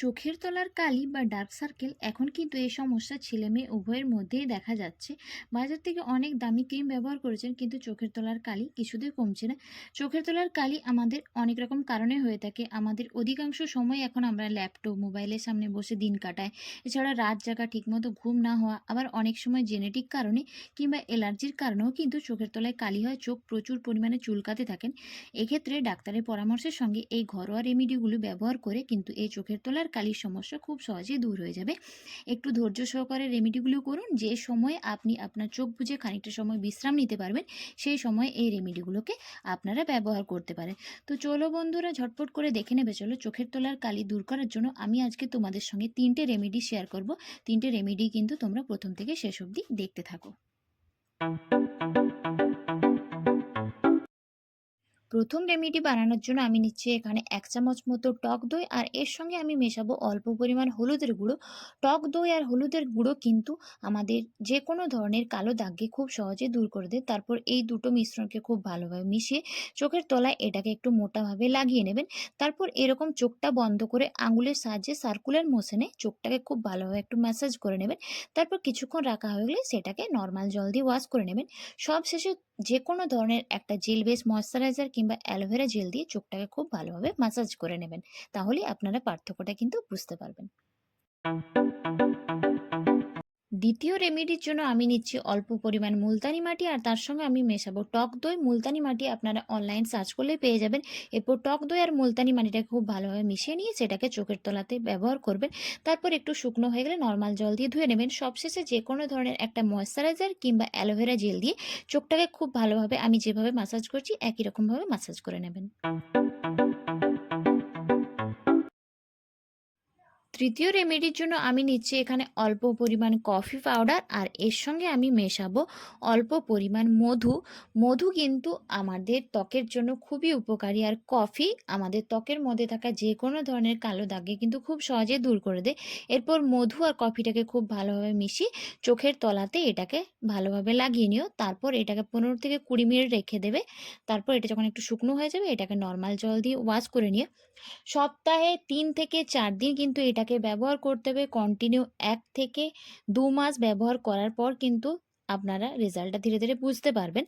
চোখের তলার কালি বা ডার্ক সার্কেল এখন কিন্তু এই সমস্যা ছেলে মেয়ে উভয়ের মধ্যেই দেখা যাচ্ছে। বাজার থেকে অনেক দামি ক্রিম ব্যবহার করেছেন কিন্তু চোখের তলার কালি কিছুতেই কমছে না। চোখের তলার কালি আমাদের অনেক রকম কারণে হয়ে থাকে। আমাদের অধিকাংশ সময় এখন আমরা ল্যাপটপ মোবাইলের সামনে বসে দিন কাটাই। এছাড়া রাত জাগা ঠিকমতো ঘুম না হওয়া আবার অনেক সময় জেনেটিক কারণে কিংবা অ্যালার্জির কারণেও কিন্তু চোখের তলায় কালি হয়, চোখ প্রচুর পরিমাণে চুলকাতে থাকেন। এক্ষেত্রে ডাক্তারের পরামর্শের সঙ্গে এই ঘরোয়া রেমিডিগুলো ব্যবহার করে কিন্তু এই চোখের তলার কালির সমস্যা খুব সহজেই দূর হয়ে যাবে। একটু ধৈর্য সহকারে রেমিডিগুলো করুন। যে সময়ে আপনি আপনার চোখ বুঝে খানিকটা সময় বিশ্রাম নিতে পারবেন, সেই সময় এই রেমিডিগুলোকে আপনারা ব্যবহার করতে পারেন। তো চলো বন্ধুরা, ঝটপট করে দেখে নেবে, চলো চোখের তলার কালি দূর করার জন্য আমি আজকে তোমাদের সঙ্গে তিনটে রেমেডি শেয়ার করব। তিনটে রেমেডি কিন্তু তোমরা প্রথম থেকে শেষ অবধি দেখতে থাকো। প্রথম রেমেডি বানানোর জন্য আমি নিচ্ছি এখানে এক চামচ মতো টক দই আর এর সঙ্গে আমি মেশাবো অল্প পরিমাণ হলুদের গুঁড়ো। টক দই আর হলুদের গুঁড়ো কিন্তু আমাদের যে কোনো ধরনের কালো দাগকে খুব সহজে দূর করে দেয়। তারপর এই দুটো মিশ্রণকে খুব ভালোভাবে মিশিয়ে চোখের তলায় এটাকে একটু মোটাভাবে লাগিয়ে নেবেন। তারপর এরকম চোখটা বন্ধ করে আঙুলের সাহায্যে সার্কুলার মোশনে চোখটাকে খুব ভালোভাবে একটু ম্যাসাজ করে নেবেন। তারপর কিছুক্ষণ রাখা হয়ে গেলে সেটাকে নর্মাল জল দিয়ে ওয়াশ করে নেবেন। সব শেষে যে কোনো ধরনের একটা জেল বেস ময়শ্চারাইজার কিংবা অ্যালোভেরা জেল দিয়ে চোখটাকে খুব ভালোভাবে মাসাজ করে নেবেন। তাহলে আপনারা পার্থক্যটা কিন্তু বুঝতে পারবেন। দ্বিতীয় রেমেডির জন্য আমি নিচ্ছি অল্প পরিমাণ মুলতানি মাটি আর তার সঙ্গে আমি মেশাবো টক দই। মুলতানি মাটি আপনারা অনলাইন সার্চ করলেই পেয়ে যাবেন। এরপর টক দই আর মুলতানি মাটিটাকে খুব ভালোভাবে মিশিয়ে নিয়ে সেটাকে চোখের তলাতে ব্যবহার করবেন। তারপর একটু শুকনো হয়ে গেলে নর্মাল জল দিয়ে ধুয়ে নেবেন। সবশেষে যে কোনো ধরনের একটা ময়শ্চারাইজার কিংবা অ্যালোভেরা জেল দিয়ে চোখটাকে খুব ভালোভাবে আমি যেভাবে মাসাজ করছি, একই রকমভাবে মাসাজ করে নেবেন। তৃতীয় রেমেডির জন্য আমি নিচ্ছি এখানে অল্প পরিমাণ কফি পাউডার আর এর সঙ্গে আমি মেশাবো অল্প পরিমাণ মধু। মধু কিন্তু আমাদের ত্বকের জন্য খুবই উপকারী আর কফি আমাদের ত্বকের মধ্যে থাকা যে কোনো ধরনের কালো দাগে কিন্তু খুব সহজে দূর করে দেয়। এরপর মধু আর কফিটাকে খুব ভালোভাবে মিশিয়ে চোখের তলাতে এটাকে ভালোভাবে লাগিয়ে নিও। তারপর এটাকে পনেরো থেকে কুড়ি মিনিট রেখে দেবে। তারপর এটা যখন একটু শুকনো হয়ে যাবে, এটাকে নর্মাল জল দিয়ে ওয়াশ করে নিয়ে সপ্তাহে তিন থেকে চার দিন কিন্তু এটাকে ব্যবহার করতে হবে কন্টিনিউ এক থেকে দু মাস ব্যবহার করার পর কিন্তু আপনারা রেজাল্টটা ধীরে ধীরে বুঝতে পারবেন।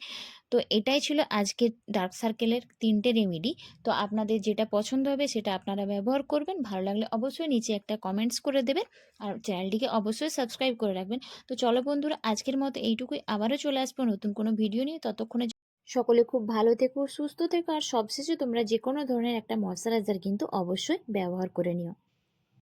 তো এটাই ছিল আজকে ডার্ক সার্কেলের তিনটে রেমেডি তো আপনাদের যেটা পছন্দ হবে সেটা আপনারা ব্যবহার করবেন। ভালো লাগলে অবশ্যই নিচে একটা কমেন্টস করে দেবেন আর চ্যানেলটিকে অবশ্যই সাবস্ক্রাইব করে রাখবেন। তো চলো বন্ধুরা, আজকের মতো এইটুকুই। আবারও চলে আসব নতুন কোনো ভিডিও নিয়ে। ততক্ষণে সকলে খুব ভালো থেকো, সুস্থ থেকো। আর সবশেষে তোমরা যে কোনো ধরনের একটা ময়শ্চারাইজার কিন্তু অবশ্যই ব্যবহার করে নিও।